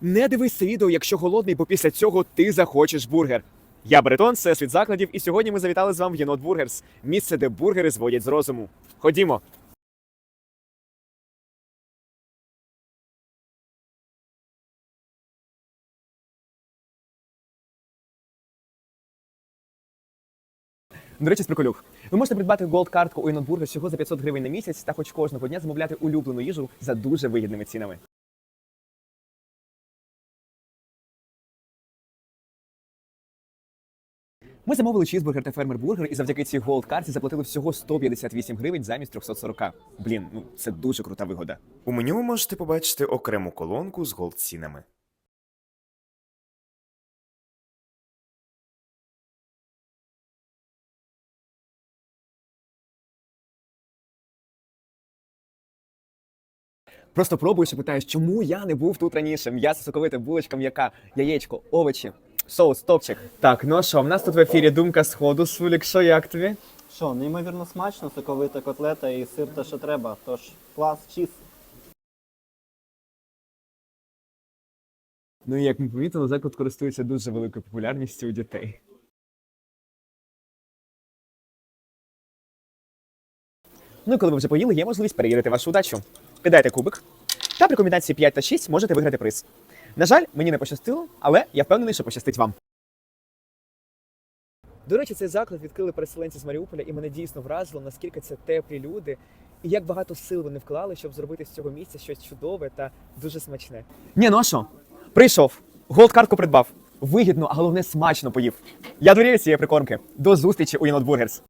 Не дивись відео, якщо голодний, бо після цього ти захочеш бургер. Я Бретон, це світ закладів, і сьогодні ми завітали з вами в Єнот Бургерс, місце, де бургери зводять з розуму. Ходімо. До речі, з приколюх. Ви можете придбати голд-картку у Єнот всього за 500 гривень на місяць та хоч кожного дня замовляти улюблену їжу за дуже вигідними цінами. Ми замовили чізбургер та фермер-бургер і завдяки цій голд-карті заплатили всього 158 гривень замість 340. Блін, ну це дуже крута вигода. У меню ви можете побачити окрему колонку з голд-цінами. Просто пробуєш і питаєш, чому я не був тут раніше? М'ясо соковите, булочка м'яка, яєчко, овочі, соус, топчик. Так, ну що, в нас тут в ефірі думка сходу, Сулік, що як тобі? Що, неймовірно смачно, соковита котлета і сир те, що треба. Тож клас, чіз. Ну і як ми помітили, заклад користується дуже великою популярністю у дітей. Ну і коли ви вже поїли, є можливість перевірити вашу удачу. Кидайте кубик, та при комбінації 5 та 6 можете виграти приз. На жаль, мені не пощастило, але я впевнений, що пощастить вам. До речі, цей заклад відкрили переселенці з Маріуполя, і мене дійсно вразило, наскільки це теплі люди, і як багато сил вони вклали, щоб зробити з цього місця щось чудове та дуже смачне. Ні, ну а що? Прийшов, голд-картку придбав, вигідно, а головне смачно поїв. Я дурію цієї прикормки. До зустрічі у Єнот Бургерс.